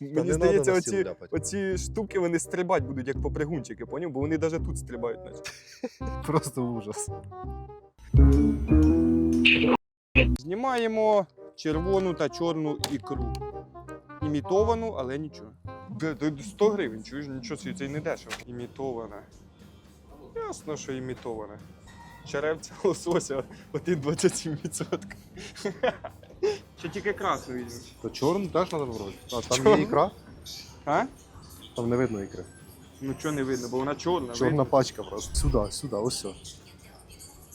Мені не здається, надо на оці, оці штуки вони стрибати будуть як попригунчики, поняв? Бо вони навіть тут стрибають. Наче. Просто ужас. Знімаємо червону та чорну ікру. Імітовану, але нічого. Де- де 100 гривень, чуєш, нічого собі, це й не дешево. Імітована. Ясно, що імітована. Черевця лосося 1,27%. Ще тільки красну візьмеш. То чорну теж треба вроді. А там Чорну? є ікра, А? там не видно ікри. Ну чого не видно, бо вона чорна. Чорна видно. пачка просто. Сюди, сюди, ось все.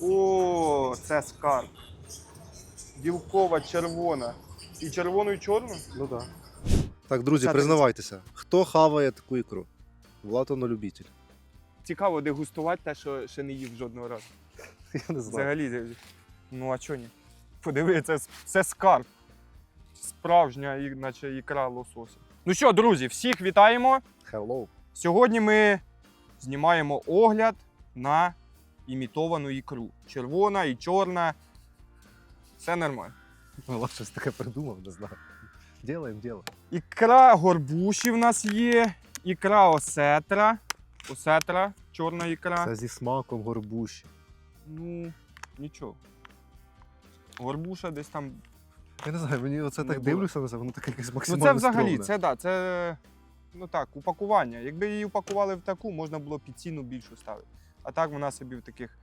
О, це скарб. Білкова, червона. І червону, і чорну? Ну так. Так, друзі, Це признавайтеся, хто хаває таку ікру? Влад любитель. Цікаво дегустувати те, що ще не їв жодного разу. Я не знаю. Взагалі, ну а чого ні? Подиви, це, це скарб. Справжня, наче ікра лосося. Ну що, друзі, всіх вітаємо. Hello. Сьогодні ми знімаємо огляд на імітовану ікру. Червона і чорна. Все нормально. Влад щось таке придумав, не знаю. Ділаємо діло. Ікра горбуші в нас є, ікра осетра. Осетра, чорна ікра. Це зі смаком горбуші. Ну, нічого. Горбуша десь там. Я не знаю, мені оце Не так було. дивлюся на це, воно таке якесь Ну максимально це взагалі, стрьомне. це да, це ну так, упакування. Якби її упакували в таку, можна було під ціну більшу ставити. А так вона собі в таких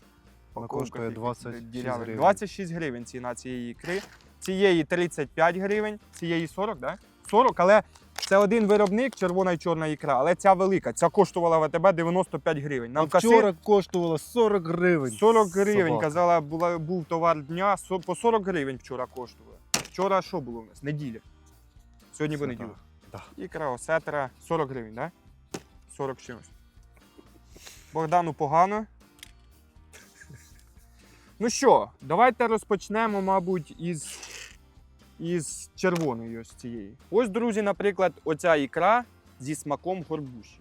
Вона коштує якихось 26 дірявих. гривень. 26 гривень ціна цієї ікри. Цієї 35 гривень, цієї 40. Да? 40, але це один виробник, червона і чорна ікра, але ця велика. Ця коштувала в АТБ 95 гривень. Нам касир вчора коштувало 40 гривень. 40 гривень, Собака. казала, була, був товар дня, со- по 40 гривень вчора коштувала. Вчора що було у нас? Неділя. Сьогодні понеділок. да. Ікра, осетра, 40 гривень, так? Да? 40 чимось. Богдану погано. Ну що, давайте розпочнемо, мабуть, із, із червоної ось цієї. Ось, друзі, наприклад, оця ікра зі смаком горбуші.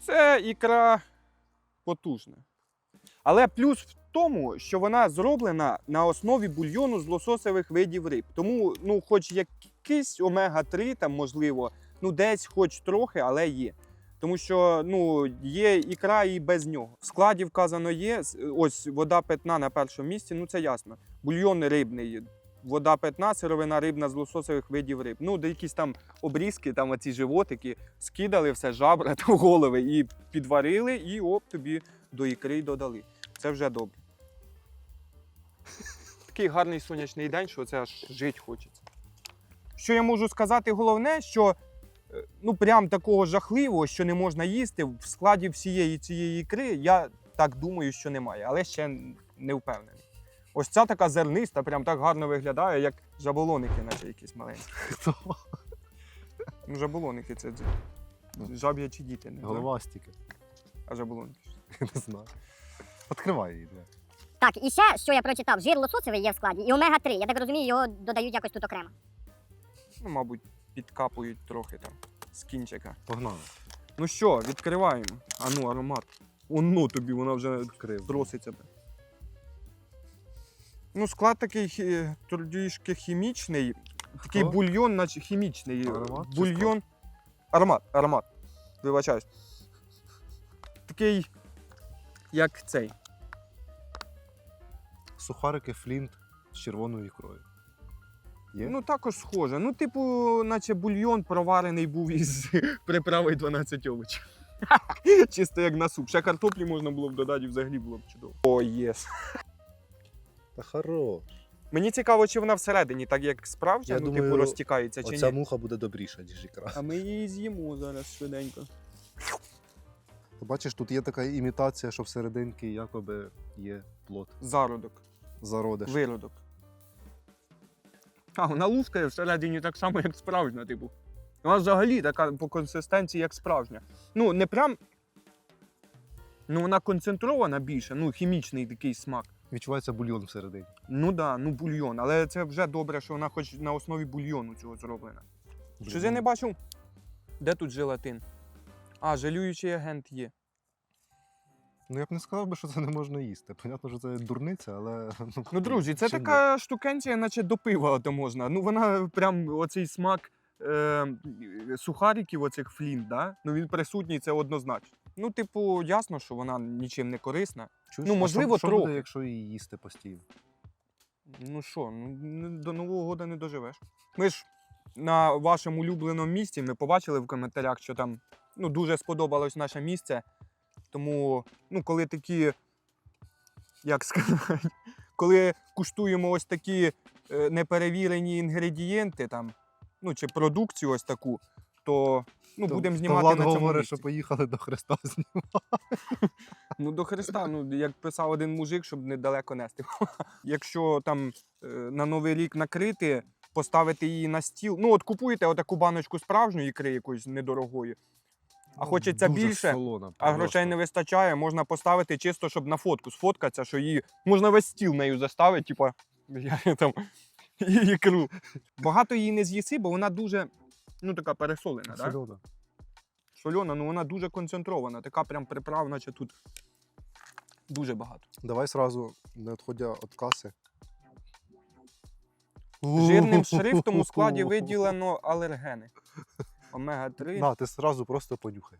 Це ікра потужна. Але плюс в тому, що вона зроблена на основі бульйону з лососевих видів риб. Тому, ну, хоч якийсь омега-3, там, можливо, ну десь хоч трохи, але є. Тому що ну, є ікра і без нього. В складі вказано є. Ось вода питна на першому місці, ну це ясно. Бульйон рибний, вода питна, сировина рибна з лососових видів риб. Ну, де якісь там обрізки, там оці животики, скидали все жабра та голови і підварили, і оп, тобі до ікри додали. Це вже добре. Такий гарний сонячний день, що це аж жити хочеться. Що я можу сказати, головне, що е, ну прям такого жахливого, що не можна їсти в складі всієї цієї ікри, я так думаю, що немає, але ще не впевнений. Ось ця така зерниста, прям так гарно виглядає, як жаболоники, наче якісь маленькі. Хто? Ну, жаболоники це Ну. жаб'ячі діти, не знаю. Голова стільки. а жаболоники. Не знаю. Відкривай її. давай. Так, і ще, що я прочитав, жир лососевий є в складі, і омега-3. Я так розумію, його додають якось тут окремо. Ну, мабуть, підкапують трохи там з кінчика. Погнали. Ну що, відкриваємо. А ну, аромат. Оно тобі, вона вже Відкрив. троситься. Ну, склад такий хі- трішки хімічний. Такий Хто? бульйон, наче хімічний. Аромат чи бульйон. Аромат, аромат. Вибачаюсь. Такий, як цей. Сухарики флінт з червоною ікрою. Є? Ну, також схоже. Ну, типу, наче бульйон проварений був із приправою 12 овочів. Чисто як на суп. Ще картоплі можна було б додати, і взагалі було б чудово. О, єс. Та хорош. Мені цікаво, чи вона всередині, так як справжня, Я ну, думаю, типу, розтікається чи Оця ні. муха буде добріша, ніж ікра. А ми її з'їмо зараз швиденько. Бачиш, тут є така імітація, що всерединки якоби є плод. Зародок, Зародиш. виродок. А, вона лускає всередині так само, як справжня, типу. Вона взагалі така по консистенції, як справжня. Ну, не прям. Ну, вона концентрована більше, ну, хімічний такий смак. Відчувається бульйон всередині. Ну так, да, ну бульйон. Але це вже добре, що вона хоч на основі бульйону цього зроблена. Щось я не бачив. Де тут желатин? А, жалюючий агент є. Ну я б не сказав би, що це не можна їсти. Понятно, що це дурниця, але. Ну, друзі, це така штукенція, наче до пива то можна. Ну, вона прям оцей смак е, сухариків, оцих флінт, да? ну він присутній, це однозначно. Ну, типу, ясно, що вона нічим не корисна. Чуєш? Ну, А можливо, що, що буде, якщо її їсти постійно. Ну що, ну до Нового року не доживеш. Ми ж на вашому улюбленому місці ми побачили в коментарях, що там ну, дуже сподобалось наше місце. Тому, ну, коли такі, як сказати, коли куштуємо ось такі е, неперевірені інгредієнти, там, ну, чи продукцію ось таку, то ну, То- будемо то знімати Влад на цьому говорить, місці. що поїхали до Христа знімати. Ну, до Христа, ну як писав один мужик, щоб недалеко нести. Якщо там е, на Новий рік накрити, поставити її на стіл. Ну, от купуєте отаку баночку справжньої ікри якоїсь недорогої, а хочеться Дуже більше, солона, а грошей не вистачає, можна поставити чисто, щоб на фотку сфоткатися, що її можна весь стіл нею заставити, типа я там ікру. Багато її не з'їси, бо вона дуже ну, така пересолена. Да? Солона. Сольона, ну вона дуже концентрована, така прям приправ, наче тут дуже багато. Давай сразу, не відходя від каси. Жирним шрифтом у складі виділено алергени. Омега-3. На, ти сразу просто понюхай.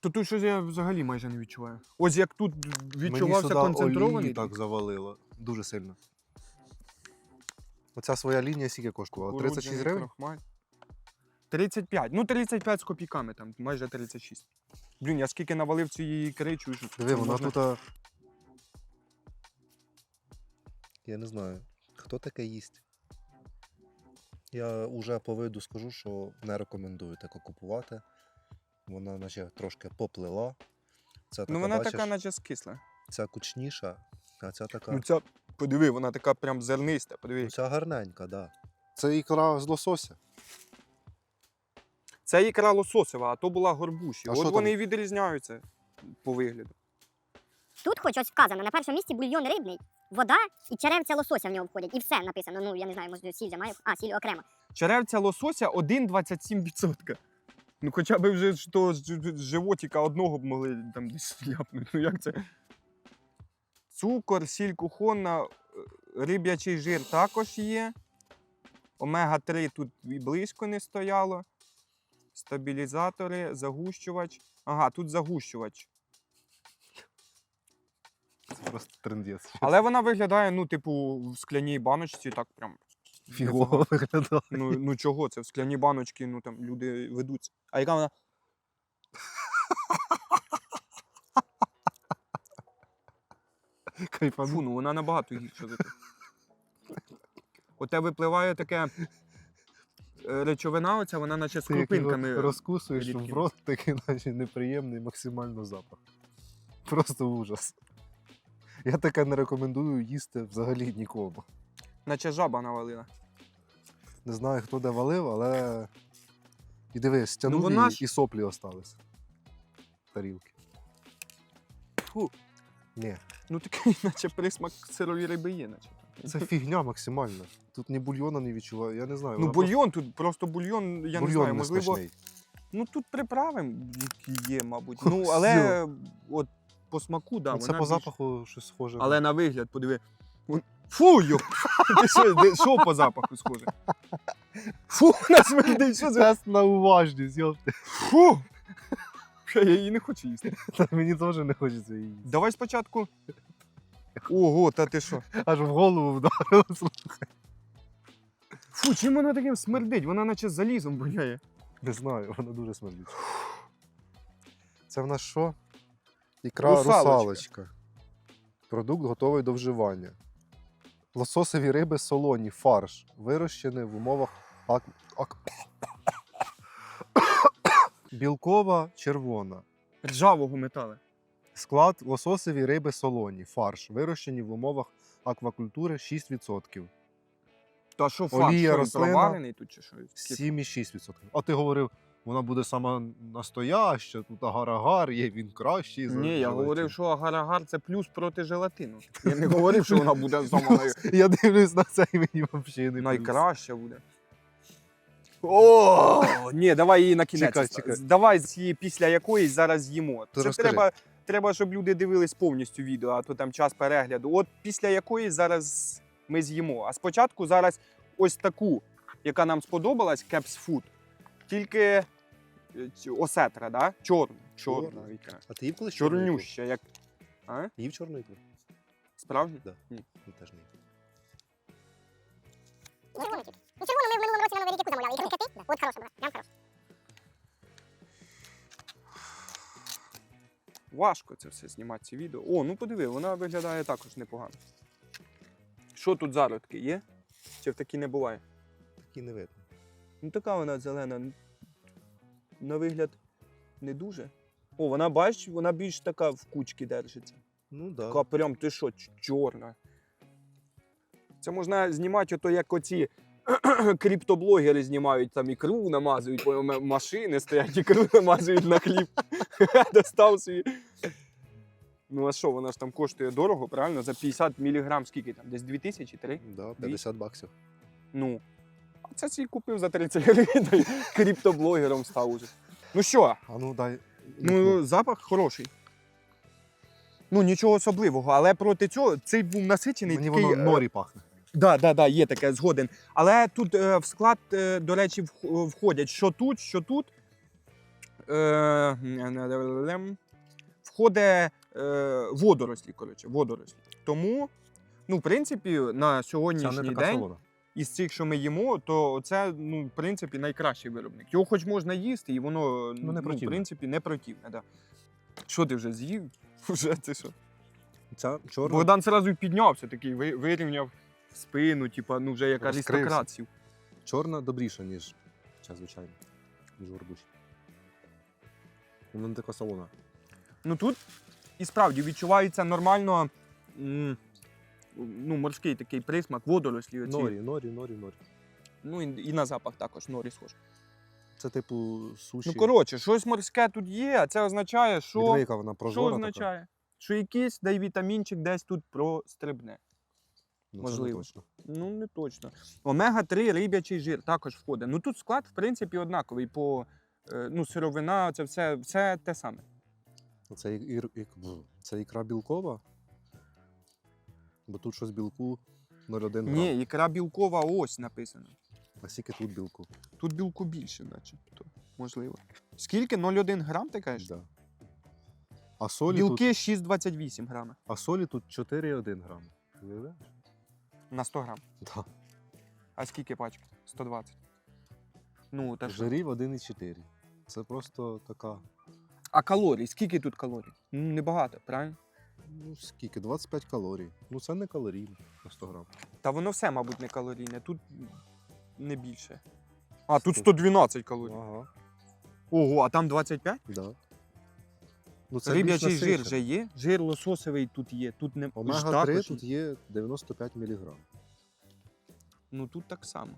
То тут щось я взагалі майже не відчуваю. Ось як тут відчувався концентрований. олії так завалило. Дуже сильно. Оця своя лінія скільки коштувала? 36 кукурудзяний гривень? крохмаль. 35. Ну, 35 з копійками, там, майже 36. Блін, я скільки навалив цієї ікри, чую, що Диви, це вона можна- тут. а, Я не знаю, хто таке їсть. Я вже по виду скажу, що не рекомендую таке купувати. Вона наче трошки поплила. Ця така, Ну вона бачиш, така, наче скисла. ця кучніша, а ця така. Ну ця, подиви, вона така прям зерниста, подиви. Ну, ця гарненька, так. Да. Це ікра з лосося. Це ікра лососева, а то була горбуші. А От що там? вони і відрізняються по вигляду. Тут хоч ось вказано, на першому місці бульйон рибний, вода і черевця лосося в нього входять. І все написано. Ну, я не знаю, може сіль має. А, сіль окремо. Черевця лосося 1,27%. Ну хоча б вже ж то животика одного б могли там десь ляпнути. Ну як це? Цукор, сіль кухонна, е, риб'ячий жир також є. Омега-3 тут і близько не стояло. Стабілізатори, загущувач. Ага, тут загущувач. Просто трендець. Але вона виглядає, ну, типу, в скляній баночці, так прям. Фігово виглядає. Ну, ну чого це? В скляні баночки, ну там люди ведуться. А яка вона? Кайфану. Фу, ну вона набагато гірша за те. Оте випливає таке е, речовина, оця, вона наче з Ти як його крупинками. розкусуєш в рідкими. рот, такий наче неприємний максимально запах. Просто ужас. Я таке не рекомендую їсти взагалі нікому. Наче жаба навалила. Не знаю, хто де валив, але. І дивись, стягнув Ну, вона ж- і соплі остались. Тарілки. Фу, Ні, ну такий, наче присмак сирої риби є, наче. це фігня максимальна. Тут ні бульйона не відчуваю, я не знаю. Ну, вона бульйон тут, просто бульйон, я не бульйон знаю, не можливо. смачний. Ну тут приправи які є, мабуть. Ну, але от по смаку, да, Ну, це вона по більш- запаху щось схоже. Але на вигляд, подиви. Вон- Фу, йо! Ти що, де- що по запаху схоже? Фу, на смердить, що це? Тест на уважність, йопти. Фу! Я її не хочу їсти. Та Мені теж не хочеться її. їсти. Давай спочатку. Ого, та ти що? Аж в голову вдарило. Фу, чим вона таким смердить? Вона наче залізом воняє. Не знаю, вона дуже смердить. Це в нас що? Ікра Русалочка. русалочка. Продукт готовий до вживання. Лососові риби солоні, фарш, вирощений в умовах ак... ак... білкова червона. Ржавого металу. Склад лососові риби солоні, фарш, вирощені в умовах аквакультури 6%. Та що факт, Олія що він рослина. проварений тут чи що? 7,6%. А ти говорив, вона буде сама настояща, тут агар-агар, є він кращий. за Ні, я желатин. говорив, що агар-агар це плюс проти желатину. Я не говорив, що вона буде самою Я дивлюсь на це і мені взагалі не найкраща буде. О, ні, давай її на кінець. Чекай, оста- чекай. Давай з її після якоїсь зараз з'їмо. То Це розкажи. треба, треба, щоб люди дивились повністю відео, а то там час перегляду. От після якої зараз ми з'їмо. А спочатку зараз ось таку яка нам сподобалась, Caps Food, тільки е, осетра, да? чорна. Чорна ікра. А ти їв колись чорну? Чорнюща, як. А? Їв чорну ікру? Справді? Да. Ні. Я теж не їв. Тільки. Ну, червону ми в минулому році на Новий рік яку замовляли. Ікру кити? От хороша була, прям хороша. Важко це все знімати, ці відео. О, ну подиви, вона виглядає також непогано. Що тут зародки є? Чи в такі не буває? Такі не видно. Ну така вона зелена. На вигляд не дуже. О, вона бачиш, вона більш така в кучці держиться. Ну так. Така прям ти що, чорна. Це можна знімати, ото як оці криптоблогери знімають там ікру, намазують, машини стоять, ікру намазують на хліб. Достав собі. Ну а що, вона ж там коштує дорого, правильно? За 50 мг скільки там? Десь 2000 3? Да, 50 баксів. Ну. Це свій купив за 30 гривень, криптоблогером став уже. Ну що, А ну дай. Ну, запах хороший. Ну, нічого особливого, але проти цього цей був насичений. Мені такий, воно е, норі пахне. Да, да, да, є таке згоден. Але тут е, в склад, е, до речі, вх- входять що тут, що тут. Е, входить е, водорослі, коротше, водорослі. Тому, ну, в принципі, на Це сьогоднішній не така день солона. Із цих, що ми їмо, то це, ну, в принципі, найкращий виробник. Його хоч можна їсти, і воно, Ну, не в противне. принципі, не противне. Да. Що ти вже з'їв? Вже ти що? Ця чорна. Богдан зразу піднявся, такий вирівняв спину, типа, ну вже як Розкрився. аристократ. Чорна добріша, ніж ця звичайна. Ніж горбуша. Вона не така солона. Ну тут і справді відчувається нормально м, ну, морський такий присмак, водорослі. Оці. Норі, норі, норі, норі. Ну і, і на запах також норі схож. Це типу суші. Ну коротше, щось морське тут є, а це означає, що. Віддиви, яка вона Що прозора. така. означає? Що якийсь дай вітамінчик десь тут прострибне. Ну, це не Можливо. точно. Ну, не точно. Омега-3 риб'ячий жир також входить. Ну тут склад, в принципі, однаковий. По е, ну, сировина, це все, все те саме. Це, ір, ік, бу, це ікра білкова. Бо тут щось білку 0,1 грам. Ні, ікра білкова ось написано. А скільки тут білку? Тут білку більше, начебто. Можливо. Скільки? 0,1 грам, ти кажеш? Да. А солі, тут, Білки 6,28 грами а солі тут 4,1 грам. Уявляєш? на 100 грам. Да. А скільки пачки? 120. Ну, та що? Жирів 1,4. Це просто така. А калорій? Скільки тут калорій? Ну, небагато, правильно? Ну, скільки? 25 калорій. Ну, це не калорійно на 100 грам. Та воно все, мабуть, не калорійне. Тут не більше. А, тут 112 калорій. Ага. Ого, а там 25? Да. Ну, це Риб'ячий жир вже є. Жир лососовий тут є. Тут не ж Омега-3 також тут є. є 95 мг. Ну тут так само.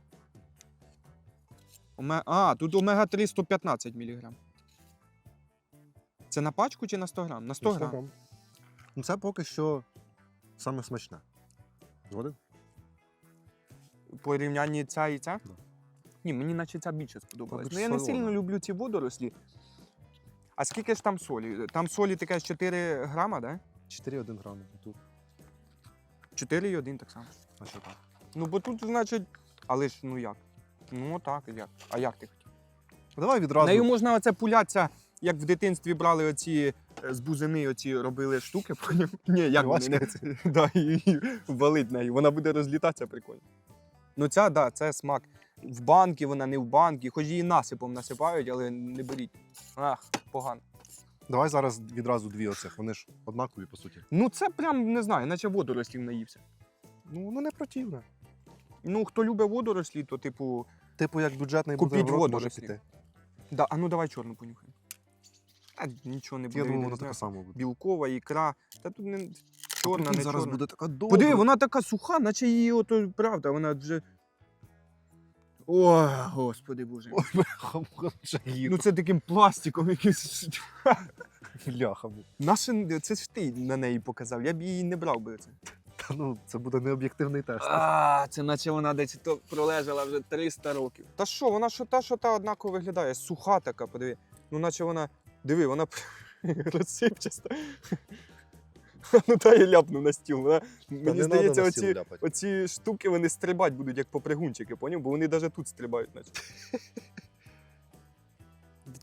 Оме... А, тут омега-3 115 мг. Це на пачку чи на 100 грам? На 100 грам. Ну, це поки що саме смачне. Згоден? Порівнянні ця і ця? Да. Ні, мені наче ця більше сподобалась. Ну я не сильно люблю ці водорослі. А скільки ж там солі? Там солі таке 4 грама, да? 4,1 грам. Тут. 4,1 так само. А що так? Ну бо тут, значить, але ж ну як? Ну так, як? А як ти хотів? Давай відразу. Нею можна оце пулятися, як в дитинстві брали оці з бузини, оці робили штуки, поняв? Ні, як вони не да, і, і валить нею. Вона буде розлітатися прикольно. Ну ця, да, це смак. В банки вона не в банки, хоч її насипом насипають, але не беріть. Ах, погано. Давай зараз відразу дві оцих. Вони ж однакові, по суті. Ну це прям не знаю, наче водорослів наївся. Ну, воно не противне. Ну, хто любить водорослі, то типу. Типу, як бюджетний Купіть бутерброд може водорослі. піти. Да, а ну давай чорну понюхаємо. А нічого не буде. Я думаю, відрізняти. таке саме буде. Білкова, ікра. Та тут не чорна, не зараз чорна. буде така добра. Подиви, вона така суха, наче її ото правда, вона вже. О, господи боже. Ну це таким пластиком якимось. Бляха. Наше, це ж ти на неї показав, я б її не брав би це. Та ну, це буде необ'єктивний тест. А, це наче вона десь то пролежала вже 300 років. Та що, вона що та, що та однаково виглядає, суха така, подиви. Ну, наче вона. Диви, вона розсипчаста. Ну та я ляпну на стіл. Вона, мені не здається, надо на стіл оці, ляпати. оці штуки вони стрибати будуть як попригунчики, поняв? Бо вони навіть тут стрибають, наче.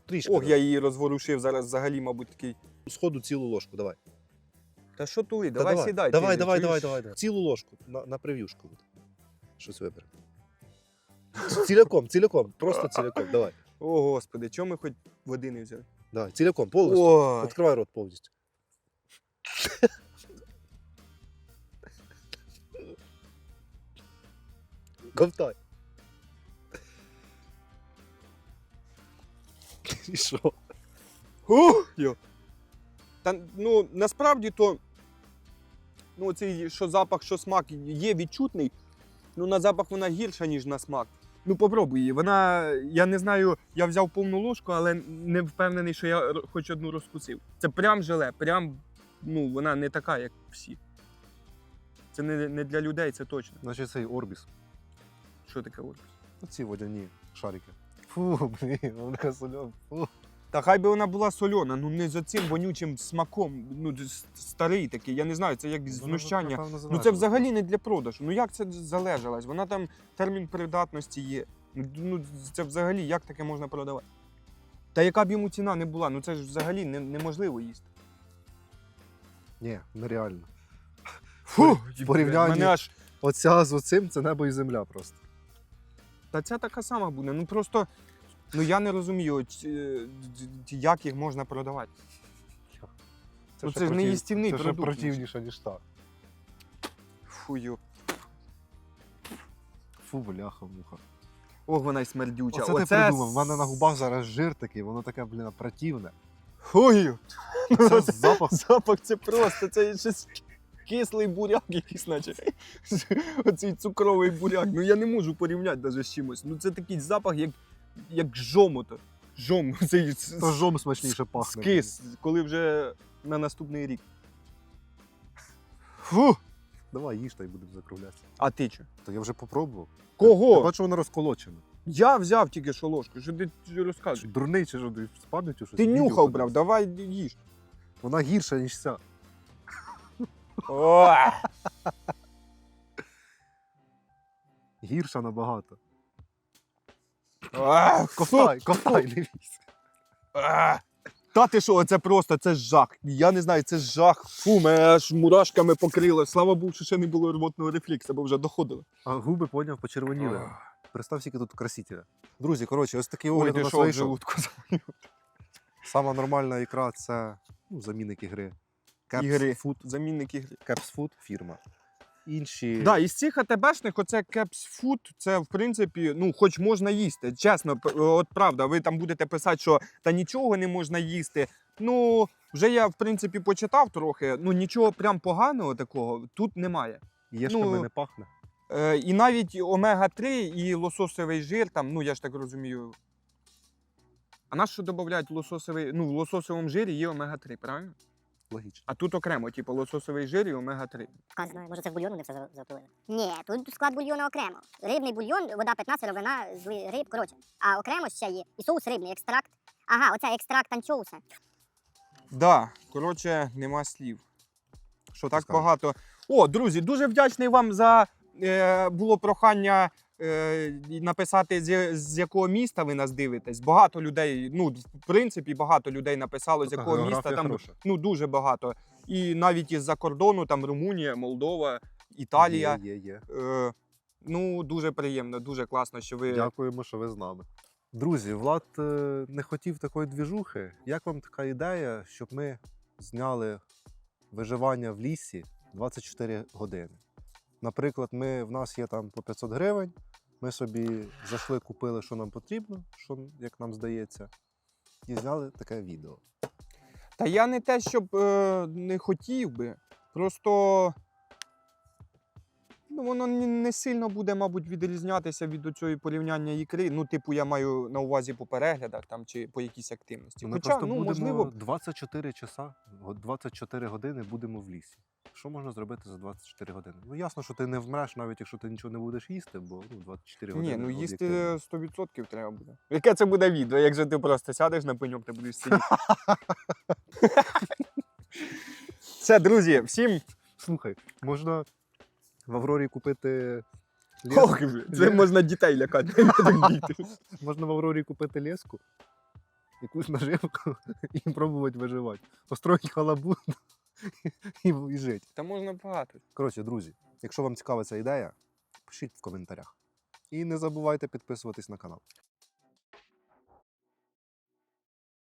Трішки. Ох, я її розворушив зараз взагалі, мабуть, такий. Сходу цілу ложку, давай. Та що тули, Та давай, сідай. ти Давай, вже, давай, давай, давай, давай. Цілу ложку на, на прев'юшку. Щось вибери. Ціляком, ціляком, просто ціляком. Давай. О, господи, чому ми хоч води не взяли? Давай, ціляком, повністю. Ой. Відкривай рот повністю. Ковтай. І що? Ух, йо. Та ну насправді то ну, цей що запах, що смак є відчутний. Ну на запах вона гірша, ніж на смак. Ну попробуй її. Вона, я не знаю, я взяв повну ложку, але не впевнений, що я хоч одну розкусив. Це прям желе, прям ну вона не така, як всі. Це не, не для людей, це точно. Значить цей орбіс. Що таке орбіс? Оці водяні шарики. Фу, блін, вона сольона. Фу. Та хай би вона була сольона, ну не з цим вонючим смаком. Ну старий такий, я не знаю, це як знущання. Ну це взагалі не для продажу. Ну як це залежалось? Вона там термін придатності є. Ну, це взагалі як таке можна продавати? Та яка б йому ціна не була, ну це ж взагалі не, неможливо їсти. Ні, нереально. Фу, в порівнянні- Мене аж... Оця з оцим це небо і земля просто. Та ця така сама буде. Ну просто ну я не розумію, як їх можна продавати. Ну, ще це ж не їстівний Це ще противніше, ніж так. Фую. Фу, бляха, муха. Ох, вона й смердюча. Оце, ти придумав. У мене на губах зараз жир такий, воно таке, блін, противне. Фую. Це запах. Запах це просто, це щось кислий буряк якийсь, наче. Оцей цукровий буряк. Ну я не можу порівняти навіть з чимось. Ну це такий запах, як, як жомота. Жом, цей То жом смачніше пахне. скис, коли вже на наступний рік. Фу! Давай їж та й будемо закруглятися. А ти що? То я вже попробував. Я Кого? бачу, воно розколочене. Я взяв тільки що ложку. Що ти Чи розказуєш? Дурний чи що з пам'яттю щось? Ти Відео нюхав, брав, давай їж. Вона гірша, ніж ця. О! Гірша набагато. А, Ковтай, ковтай, не бійся. А! Та ти що, це просто це жах. Я не знаю, це жах. Фу, мене аж мурашками покрило. Слава Богу, що ще не було рвотного рефлексу, бо вже доходило. А губи, поняв, почервоніли. Представ, скільки тут красителя. Друзі, коротше, ось такий Ой, огляд у нас що, вийшов. желудку Сама нормальна ікра це ну, замінник ігри. Caps ігри. Food, Замінник ігри. Caps Food фірма. Інші. Да, із цих АТБшних оце Caps Food, це в принципі, ну, хоч можна їсти. Чесно, от правда, ви там будете писати, що та нічого не можна їсти. Ну, вже я в принципі почитав трохи. Ну нічого прям поганого такого тут немає. Єшками ну, не пахне. Е, і навіть омега-3 і лососовий жир, там, ну я ж так розумію. А на що додають лососовий? Ну, в лососовому жирі є омега-3, правильно? Логічно. А тут окремо, типу, лососовий жир і омега-3. Не знаю, може це в бульйон не все запилили. Ні, тут склад бульйону окремо. Рибний бульйон, вода 15, сировина з риб, коротше. А окремо ще є і соус рибний, екстракт. Ага, оце екстракт анчоуса. Да, коротше, нема слів. Що так скажеш? багато. О, друзі, дуже вдячний вам за е, було прохання написати, з, з якого міста ви нас дивитесь. Багато людей, ну, в принципі, багато людей написало, з якого міста там хороша. ну, дуже багато. І навіть із-за кордону, там Румунія, Молдова, Італія. Є, є, є. Е, ну, дуже приємно, дуже класно, що ви. Дякуємо, що ви з нами. Друзі, Влад е, не хотів такої двіжухи. Як вам така ідея, щоб ми зняли виживання в лісі 24 години? Наприклад, ми, в нас є там по 500 гривень. Ми собі зайшли, купили, що нам потрібно, що як нам здається, і зняли таке відео. Та я не те, щоб е, не хотів би. Просто ну, воно не сильно буде, мабуть, відрізнятися від цієї порівняння ікри. Ну, типу, я маю на увазі по переглядах там, чи по якійсь активності. Ми Хоча, просто ну, будемо можливо, 24 часа, 24 години будемо в лісі. Що можна зробити за 24 години? Ну ясно, що ти не вмреш, навіть якщо ти нічого не будеш їсти, бо ну, 24 години. ні, ну їсти об'єктивно. 100% треба буде. Яке це буде відео, якщо ти просто сядеш на пеньок та будеш сидіти. Все, друзі, всім Слухай, можна в Аврорі купити леску. Ох, це можна дітей лякати. Можна в Аврорі купити леску, якусь наживку і пробувати виживати. Построїть халабу і, і жити. Та можна багато. Коротше, друзі, якщо вам цікава ця ідея, пишіть в коментарях. І не забувайте підписуватись на канал.